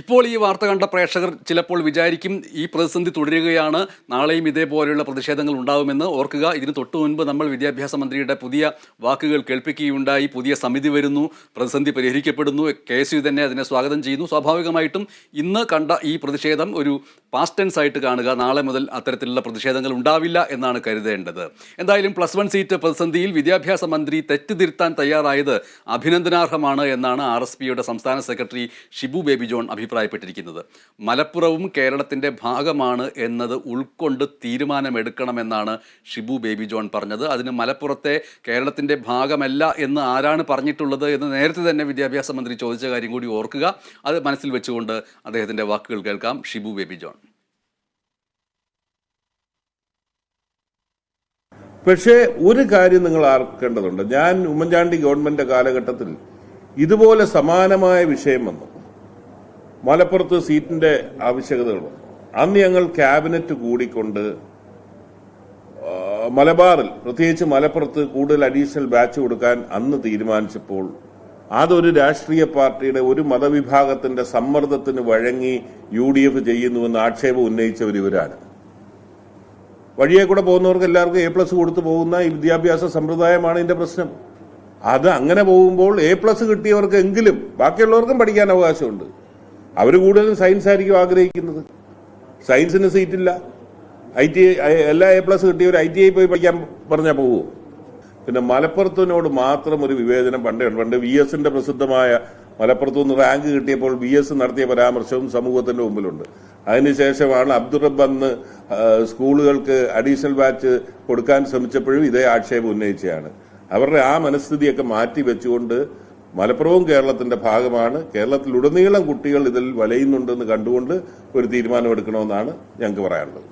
ഇപ്പോൾ ഈ വാർത്ത കണ്ട പ്രേക്ഷകർ ചിലപ്പോൾ വിചാരിക്കും ഈ പ്രതിസന്ധി തുടരുകയാണ് നാളെയും ഇതേപോലെയുള്ള പ്രതിഷേധങ്ങൾ ഉണ്ടാവുമെന്ന്. ഓർക്കുക ഇതിന് തൊട്ടു മുൻപ് നമ്മൾ വിദ്യാഭ്യാസ മന്ത്രിയുടെ പുതിയ വാക്കുകൾ കേൾപ്പിക്കുകയുണ്ടായി പുതിയ സമിതി വരുന്നു പ്രതിസന്ധി പരിഹരിക്കപ്പെടുന്നു കെ എസ് യു തന്നെ അതിനെ സ്വാഗതം ചെയ്യുന്നു. സ്വാഭാവികമായിട്ടും ഇന്ന് കണ്ട ഈ പ്രതിഷേധം ഒരു പാസ്റ്റ് ടെൻസ് ആയിട്ട് കാണുക നാളെ മുതൽ അത്തരത്തിലുള്ള പ്രതിഷേധങ്ങൾ ഉണ്ടാവില്ല എന്നാണ് കരുതേണ്ടത്. എന്തായാലും പ്ലസ് വൺ സീറ്റ് പ്രതിസന്ധിയിൽ വിദ്യാഭ്യാസ മന്ത്രി തെറ്റുതിരുത്താൻ തയ്യാറായത് അഭിനന്ദനാർഹമാണ് എന്നാണ് ആർ എസ് പിയുടെ സംസ്ഥാന സെക്രട്ടറി ഷിബു ബേബി ജോൺ അഭിപ്രായപ്പെട്ടിരിക്കുന്നത്. മലപ്പുറവും കേരളത്തിന്റെ ഭാഗമാണ് എന്നത് ഉൾക്കൊണ്ട് തീരുമാനമെടുക്കണമെന്നാണ് ഷിബു ബേബി ജോൺ പറഞ്ഞത്. അതിന് മലപ്പുറത്തെ കേരളത്തിന്റെ ഭാഗമല്ല എന്ന് ആരാണ് പറഞ്ഞിട്ടുള്ളത് എന്ന് നേരത്തെ തന്നെ വിദ്യാഭ്യാസ മന്ത്രി ചോദിച്ച കാര്യം കൂടി ഓർക്കുക. അത് മനസ്സിൽ വെച്ചുകൊണ്ട് അദ്ദേഹത്തിന്റെ വാക്കുകൾ കേൾക്കാം. Shibu baby John. പക്ഷേ ഒരു കാര്യം നിങ്ങൾ ആർക്കേണ്ടതുണ്ട്. ഞാൻ ഉമ്മൻചാണ്ടി ഗവൺമെന്റ് കാലഘട്ടത്തിൽ ഇതുപോലെ സമാനമായ വിഷയം വന്നു. മലപ്പുറത്ത് സീറ്റിന്റെ ആവശ്യകതകൾ അന്ന് ഞങ്ങൾ ക്യാബിനറ്റ് കൂടിക്കൊണ്ട് മലബാറിൽ പ്രത്യേകിച്ച് മലപ്പുറത്ത് കൂടുതൽ അഡീഷണൽ ബാച്ച് കൊടുക്കാൻ അന്ന് തീരുമാനിച്ചപ്പോൾ അതൊരു രാഷ്ട്രീയ പാർട്ടിയുടെ ഒരു മതവിഭാഗത്തിന്റെ സമ്മർദ്ദത്തിന് വഴങ്ങി യു ഡി എഫ് ചെയ്യുന്നുവെന്ന് ആക്ഷേപം ഉന്നയിച്ചവർ ഇവരാണ് വഴിയെ കൂടെ പോകുന്നവർക്ക് എല്ലാവർക്കും എ പ്ലസ് കൊടുത്തു പോകുന്ന ഈ വിദ്യാഭ്യാസ സമ്പ്രദായമാണ് ഇതിന്റെ പ്രശ്നം. അത് അങ്ങനെ പോകുമ്പോൾ എ പ്ലസ് കിട്ടിയവർക്ക് എങ്കിലും ബാക്കിയുള്ളവർക്കും പഠിക്കാൻ അവകാശമുണ്ട്. അവർ കൂടുതലും സയൻസ് ആയിരിക്കും ആഗ്രഹിക്കുന്നത്. സയൻസിന് സീറ്റില്ല ഐ ടി എല്ലാ എ പ്ലസ് കിട്ടിയവർ ഐ ടി ഐ പോയി പഠിക്കാൻ പറഞ്ഞാൽ പോകുമോ പിന്നെ മലപ്പുറത്തിനോട് മാത്രം ഒരു വിവേചനം പണ്ടേ പണ്ട് വി എസിന്റെ പ്രസിദ്ധമായ മലപ്പുറത്തു നിന്ന് റാങ്ക് കിട്ടിയപ്പോൾ ബി എസ് നടത്തിയ പരാമർശവും സമൂഹത്തിന്റെ മുമ്പിലുണ്ട്. അതിനുശേഷമാണ് അബ്ദുറബ് അന്ന് സ്കൂളുകൾക്ക് അഡീഷണൽ ബാച്ച് കൊടുക്കാൻ ശ്രമിച്ചപ്പോഴും ഇതേ ആക്ഷേപം ഉന്നയിച്ചതാണ് അവരുടെ ആ മനസ്ഥിതിയൊക്കെ മാറ്റി വെച്ചുകൊണ്ട് മലപ്പുറവും കേരളത്തിന്റെ ഭാഗമാണ്. കേരളത്തിലുടനീളം കുട്ടികൾ ഇതിൽ വലയുന്നുണ്ടെന്ന് കണ്ടുകൊണ്ട് ഒരു തീരുമാനമെടുക്കണമെന്നാണ് ഞങ്ങൾക്ക് പറയാനുള്ളത്.